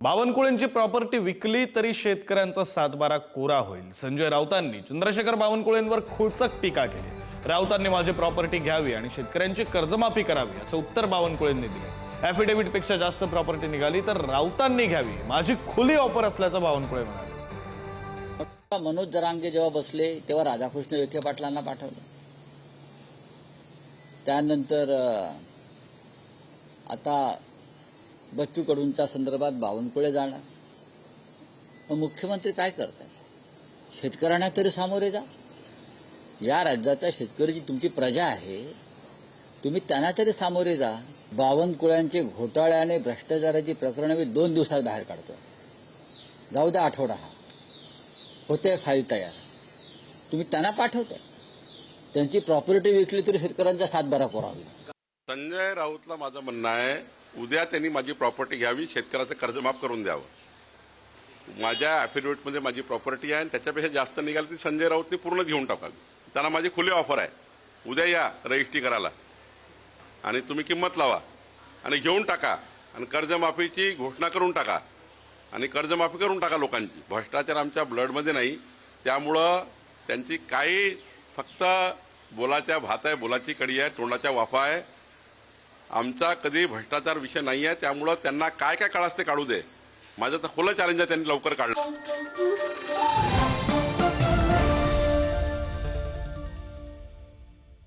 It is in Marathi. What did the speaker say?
बावनकुळेंची प्रॉपर्टी विकली तरी शेतकऱ्यांचा सातबारा कोरा होईल. संजय राऊतांनी चंद्रशेखर बावनकुळेंवर खोचक टीका केली. राऊतांनी माझी प्रॉपर्टी घ्यावी आणि शेतकऱ्यांची कर्जमाफी करावी असं उत्तर बावनकुळेंनी दिलं. ॲफिडेव्हिटपेक्षा जास्त प्रॉपर्टी निघाली तर राऊतांनी घ्यावी. माझी खुली ऑफर असल्याचं बावनकुळे म्हणाले. मनोज जरांगे जेव्हा बसले तेव्हा राधाकृष्ण विखे पाटलांना पाठवलं. त्यानंतर आता बच्चू कडूंच्या संदर्भात बावनकुळे जाणार. मग मुख्यमंत्री काय करतात शेतकऱ्यांना तरी सामोरे जा. या राज्याचा शेतकरी जी तुमची प्रजा आहे. तुम्ही त्यांना तरी सामोरे जा. बावनकुळ्यांचे घोटाळे आणि भ्रष्टाचाराची प्रकरणं मी दोन दिवसात बाहेर काढतो. जाऊ द्या आठवडा हा. होते फाईल तयार. तुम्ही त्यांना पाठवताय. त्यांची प्रॉपर्टी विकली तरी शेतकऱ्यांचा सातबारा पुरावी. होईल संजय राऊतला माझं म्हणणं आहे उद्या त्यांनी माझी प्रॉपर्टी घ्यावी शेतकऱ्याचं कर्ज माफ करून द्यावं. माझ्या ॲफिडेव्हिटमध्ये माझी प्रॉपर्टी आहे आणि त्याच्यापेक्षा जास्त निघाली ती संजय राऊतने पूर्ण घेऊन टाकावी. त्यांना माझी खुली ऑफर आहे. उद्या या रजिस्ट्री करायला. आणि तुम्ही किंमत लावा. आणि घेऊन टाका. आणि कर्जमाफीची घोषणा करून टाका. आणि कर्जमाफी करून टाका लोकांची. भ्रष्टाचार आमच्या ब्लडमध्ये नाही. त्यामुळं त्यांची काही फक्त बोलाच्या भात आहे बोलाची कडी आहे तोंडाच्या वाफा आहे. आमचा कधी भ्रष्टाचार विषय नाही आहे त्यामुळं त्यांना काय काय काढास ते काढू दे. माझं तर खुलं चॅलेंज आहे त्यांनी लवकर काढलं.